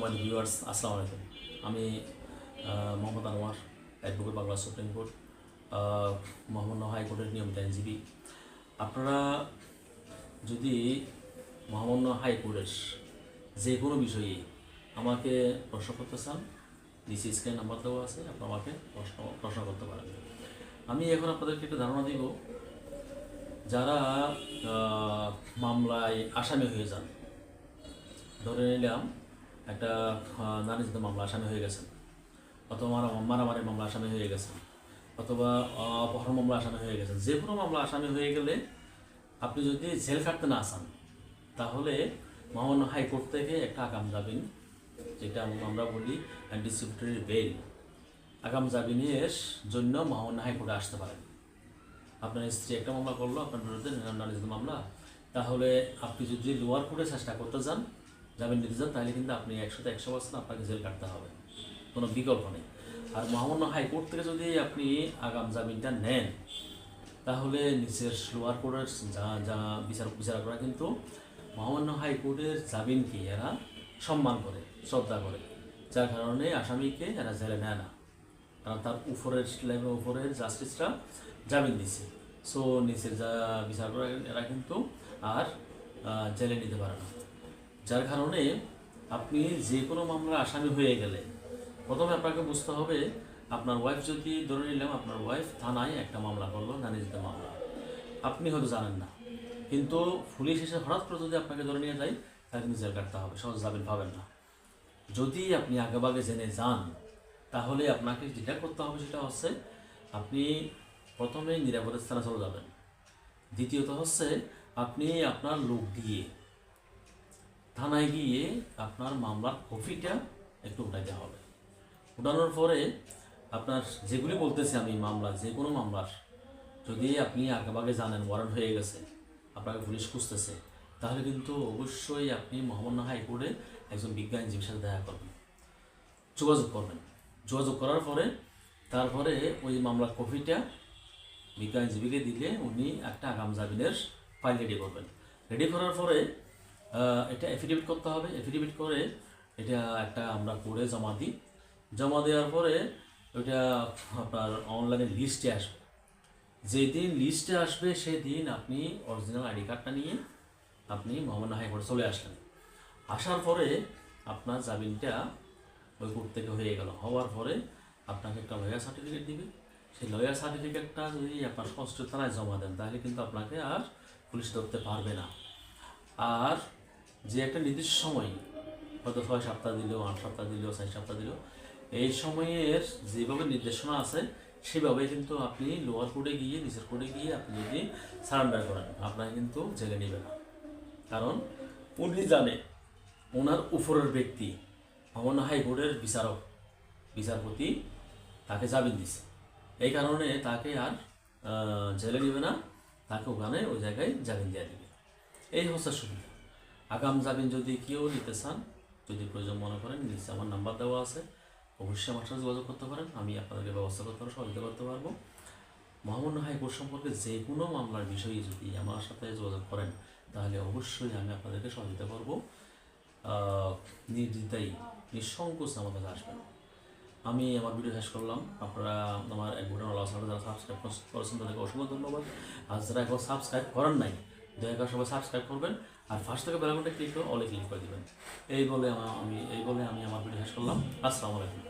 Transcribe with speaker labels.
Speaker 1: সম্মানিত ভিউয়ার্স আসসালামু আলাইকুম। আমি Mohammad Anwar, advocate Bangla supreme court মহামান্য হাইকোর্টের নিয়মিত আইনজীবী। আপনারা যদি মহামান্য হাইকোর্টের যে কোনো বিষয়ে আমাকে প্রশ্ন করতে চান, নিচে স্ক্রিন নাম্বার দেওয়া আছে, আপনারা আমাকে প্রশ্ন প্রশ্ন করতে পারেন। আমি এখন আপনাদেরকে একটা ধারণা দিব, যারা মামলায় আসামি হয়ে যান, ধরে নিলাম একটা আহ, নারীজিত মামলা আসামি হয়ে গেছেন অথবা মারা- মারামারি মামলা আসামি হয়ে গেছেন অথবা অপহরণ মামলা আসামি হয়ে গেছেন যে কোনো মামলা আসামি হয়ে গেলে আপনি যদি জেল খাটতে না আসান তাহলে মহামান্য হাইকোর্ট থেকে একটা আগাম জামিন যেটা আমরা বলি অ্যান্টিসিপেটরি বেল আগাম জামিনের জন্য মহামান্য হাইকোর্টে আসতে পারেন। আপনার স্ত্রী একটা মামলা করল আপনার বিরুদ্ধে নারীজিত মামলা। তাহলে আপনি যদি লোয়ার কোর্টে চেষ্টা করতে যান জামিন নিতে যান তাহলে কিন্তু আপনি একশোতে একশো পার্সেন্ট আপনাকে জেল কাটতে হবে। কোনো বিকল্প নেই। আর মহামান্য হাইকোর্ট থেকে যদি আপনি আগাম জামিনটা নেন, তাহলে নিচের লোয়ার কোর্টের যা যা বিচার বিচারকরা কিন্তু মহামান্য হাইকোর্টের জামিনকে এরা সম্মান করে, শ্রদ্ধা করে। যার কারণে আসামিকে এরা জেলে নেয় না। কারণ তার উপরের লেভেল, উপরের জাস্টিসরা জামিন দিছে। সো নিচের যা বিচারকরা, এরা কিন্তু আর জেলে নিতে পারে না। যার কারণে আপনি যে কোনো মামলার আসামি হয়ে গেলে প্রথমে আপনাকে বুঝতে হবে, আপনার ওয়াইফ যদি ধরে নিলাম, আপনার ওয়াইফ থানায় একটা মামলা করল নানিজিত মামলা। আপনি হয়তো জানেন না। কিন্তু পুলিশ এসে হঠাৎ করে যদি আপনাকে ধরে নিয়ে যায়, তাহলে কিন্তু জেল কাটতে হবে, সহজ জামিন পাবেন না। যদি আপনি আগেভাগে জেনে যান, তাহলে আপনাকে যেটা করতে হবে সেটা হচ্ছে, আপনি প্রথমে নিরাপদের স্থানে চলে যাবেন। দ্বিতীয়ত হচ্ছে, আপনি আপনার লোক দিয়ে থানায় গিয়ে আপনার মামলার কপিটা একটু উঠাইতে হবে। উঠানোর পরে আপনার যেগুলি বলতেছি আমি, মামলা, যে কোনো মামলার, যদি আপনি আগেভাগে জানেন ওয়ারেন্ট হয়ে গেছে, আপনাকে পুলিশ খুঁজতেছে, তাহলে কিন্তু অবশ্যই আপনি মহামান্য হাইকোর্টে একজন বিজ্ঞান আইনজীবীর সাথে দেখা করবেন। যোগাযোগ করবেন। যোগাযোগ করার পরে, তারপরে ওই মামলার কপিটা বিজ্ঞ আইনজীবীকে দিলে উনি একটা আগাম জামিনের ফাইল রেডি করবেন। রেডি করার পরে এটা এফিডেভিট করতে হবে। এফিডেভিট করে এটা একটা আমরা করে জমা দিই। জমা দেওয়ার পরে ওইটা আপনার অনলাইনে লিস্টে আসবে। যেদিন লিস্টে আসবে, সেদিন আপনি অরিজিনাল আইডি কার্ডটা নিয়ে আপনি মোহাম্মদ হাইকোর্টে চলে আসলেন। আসার পরে আপনার জামিনটা ওই কোর্ট থেকে হয়ে গেল। হওয়ার পরে আপনাকে একটা লয়ার সার্টিফিকেট দিবে। সেই লয়ার সার্টিফিকেটটা যদি আপনার ষষ্ঠ থানায় জমা দেন, তাহলে কিন্তু আপনাকে আর পুলিশ ধরতে পারবে না। আর যে একটা নির্দিষ্ট সময়, হয়তো ছয় সপ্তাহ দিল আট সপ্তাহ দিল ছয় সপ্তাহ দিল এই সময়ের যেভাবে নির্দেশনা আছে, সেভাবে কিন্তু আপনি লোয়ার কোর্টে গিয়ে, নিচের কোর্টে গিয়ে আপনি যদি সারেন্ডার করেন আপনাকে কিন্তু জেলে নেবে না। কারণ উনি জানে, ওনার উপরের ব্যক্তি মামনা হাইকোর্টের বিচারক, বিচারপতি তাকে জামিন দিছে। এই কারণে তাকে আর জেলে নেবে না, তাকে ওখানে ওই জায়গায় জামিন দেওয়া দিবে। এই হচ্ছে সুবিধা। আগাম জামিন যদি কেউ নিতে চান, যদি প্রয়োজন মনে করেন, নিচে আমার নাম্বার দেওয়া আছে। অবশ্যই আমার সাথে যোগাযোগ করতে পারেন, আমি আপনাদেরকে ব্যবস্থা করতে পারব, সহযোগিতা করতে পারব। মহামান্য হাইকোর্ট সম্পর্কে যে কোনো মামলার বিষয়ে যদি আমার সাথে যোগাযোগ করেন, তাহলে অবশ্যই আমি আপনাদেরকে সহযোগিতা করব। নির্দ্বিধাই নিঃসংকোচ আমার কাছে আসবেন। আমি আমার ভিডিও শেষ করলাম। আপনারা আমার এক ঘটনা সাবস্ক্রাইব করেছেন, তাদেরকে অসংখ্য ধন্যবাদ। আর যারা এখন সাবস্ক্রাইব করেন নাই দয়া করে সবাই সাবস্ক্রাইব করবেন আর ফার্স্ট থেকে বেলাঘন্টা ক্লিক করে অলে ক্লিক করে দেবেন। এই বলে আমি এই বলে আমি আমার ভিডিও শেষ করলাম। আসসালামু আলাইকুম।